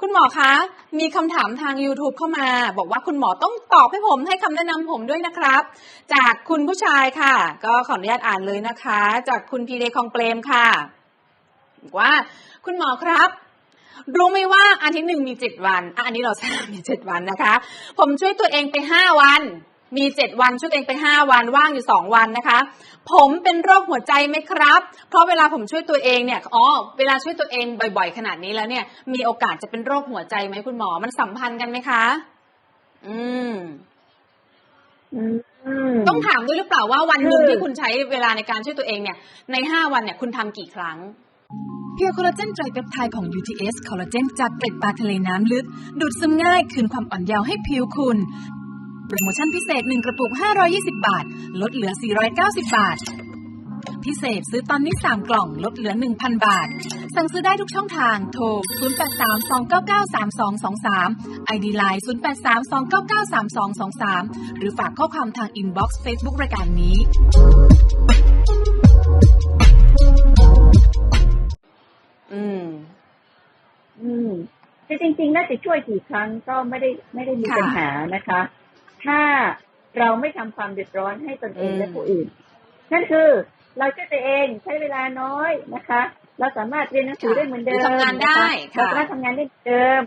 คุณหมอคะ มีคำถามทาง YouTube เข้ามา บอกว่าคุณหมอต้องตอบให้ผมให้คำแนะนำผมด้วยนะครับ จากคุณผู้ชายค่ะ ก็ขออนุญาตอ่านเลยนะคะ จากคุณพีเดคองเปรมค่ะบอกว่าคุณหมอครับรู้ไหมว่าอาทิตย์หนึ่งมีเจ็ดวันอะอันนี้เราทราบมีเจ็ดวันนะคะ ผมช่วยตัวเองไปห้าวัน มีเจ็ดวันช่วยตัวเองไปห้าวันว่างอยู่สองวันนะคะ ผมเป็นโรคหัวใจไหมครับ เพราะเวลาผมช่วยตัวเองเนี่ยอ๋อเวลาช่วยตัวเองบ่อย ๆ ขนาดนี้แล้วเนี่ย มีโอกาสจะเป็นโรคหัวใจไหมคุณหมอมันสัมพันธ์กันไหมคะ อืมอืมต้องถามด้วยหรือเปล่าว่าวันหนึ่งคือที่คุณใช้เวลาในการช่วยตัวเองเนี่ย ในห้าวันเนี่ยคุณทำกี่ครั้งเพียวคอลลาเจนไตรเปปไทด์ของ UTS คอลลาเจนจากเกล็ดปลาทะเลน้ำลึก ดูดซึมง่ายคืนความอ่อนเยาว์ให้ผิวคุณ โปรโมชั่นพิเศษ 1 กระปุก 520 บาท ลดเหลือ 490 บาท พิเศษซื้อตอนนี้ 3 กล่อง ลดเหลือ 1,000 บาท สั่งซื้อได้ทุกช่องทาง โทร 0832993223 ID Line 0832993223 หรือฝากข้อความทางอินบ็อกซ์เฟซบุ๊กรายการนี้อืม อืมคือจริงๆ น่าจะช่วยกี่ครั้งก็ไม่ได้ไม่ได้มีค่ะปัญหานะคะ ถ้าเราไม่ทำความเดือดร้อนให้ตนเองอืมและผู้อื่น นั่นคือเราช่วยตัวเองใช้เวลาน้อยนะคะ เราสามารถเรียนหนังสือได้เหมือนเดิมหรือทำงานได้นะคะเราค่ะสามารถทำงานได้เหมือนเดิม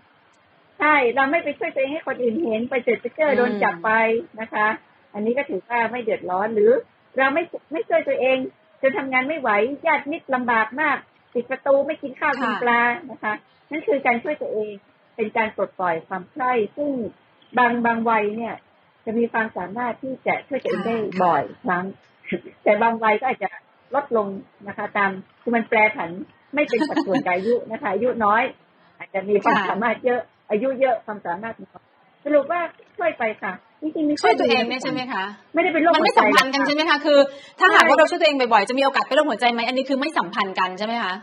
ใช่เราไม่ไปช่วยตัวเองให้คนอื่นเห็นไปเจอสติ๊กเกออืร์มโดนจับไปนะคะ อันนี้ก็ถือว่าไม่เดือดร้อนหรือ เราไม่ไม่ช่วยตัวเองจนทำงานไม่ไหวญาติมิตรลำบากมากปิดประตูไม่กินข้าวกินปลานะคะ นั่นคือการช่วยตัวเองเป็นการปลดปล่อยความใคร่ซึ่งบางบางวัยเนี่ย จะมีความสามารถที่จะช่วยตัวเองได้บ่อยครั้ง แต่บางวัยก็อาจจะลดลงนะคะ ตามคือมันแปรผันไม่เป็นสัดส่วนกับอายุนะคะอายุน้อย อาจจะมีความค่ะสามารถเยอะ อายุเยอะความสามารถน้อยสรุปว่าช่วยไปค่ะจริงๆมีช่วยตัวเองข้ดีเนี่ยใช่ไหมคะไม่ได้เป็นโรคมันไม่หัวใจสัมพันธ์กันหรอใช่ไหมคะคือ ถ้าหากใช่ว่าเราช่วยตัวเองบ่อยๆจะมีโอกาสเป็นโรคหัวใจไหมอันนี้คือไม่สัมพันธ์กันใช่ไหมคะ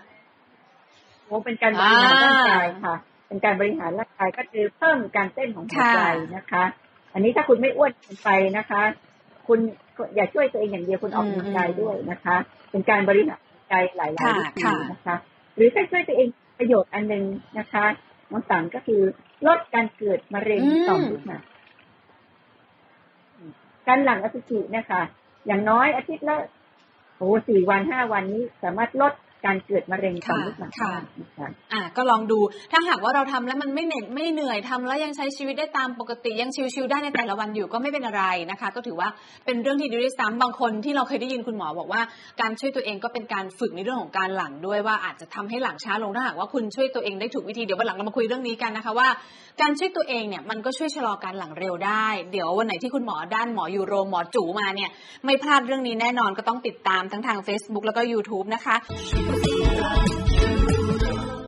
โอ้เป็นการบริหารอ่าร่างกายค่ะ เป็นการบริหารร่างกายก็คือเพิ่มการเต้นของหัวใจค่ะนะคะ อันนี้ถ้าคุณไม่อ้วนเกินไปนะคะ คุณอย่าช่วยตัวเองอย่างเดียวคุณออกกำลังกายด้วยนะคะ เป็นการบริหารหัวใจหลายๆค่ะวิธีค่ะนะคะ หรือถ้าช่วยตัวเองประโยชน์อันหนึ่งนะคะน้องสังก็คือลดการเกิดมะเร็งต่อมลูกหมากการหลั่งอสุจินะคะ อย่างน้อยอาทิตย์ละโอ้สี่วันห้าวันนี้สามารถลด การเกิดมะเร็งต่อมลูกหมากค่ะได้นะคะอะก็ลองดูถ้าหากว่าเราทำแล้วมันไม่เหน็ดไม่เหนื่อยทำแล้วยังใช้ชีวิตได้ตามปกติยังชิวๆได้ในแต่ละวันอยู่ก็ไม่เป็นอะไรนะคะ ก็ถือว่าเป็นเรื่องที่ดีด้วยซ้ำบางคนที่เราเคยได้ยินคุณหมอบอกว่าการช่วยตัวเองก็เป็นการฝึกในเรื่องของการหลังด้วยว่าอาจจะทำให้หลังช้าลงถ้าหากว่าคุณช่วยตัวเองได้ถูกวิธีเดี๋ยววันหลังเรามาคุยเรื่องนี้กันนะคะว่า การช่วยตัวเองเนี่ยมันก็ช่วยชะลอการหลังเร็วได้ เดี๋ยววันไหนที่คุณหมอด้านหมอยูโรหมอจูมาเนี่ยไม่พลาดเรื่องนี้แน่นอนก็ต้องติดตามทั้งทาง Facebook แล้วก็ YouTube นะคะ Thank you.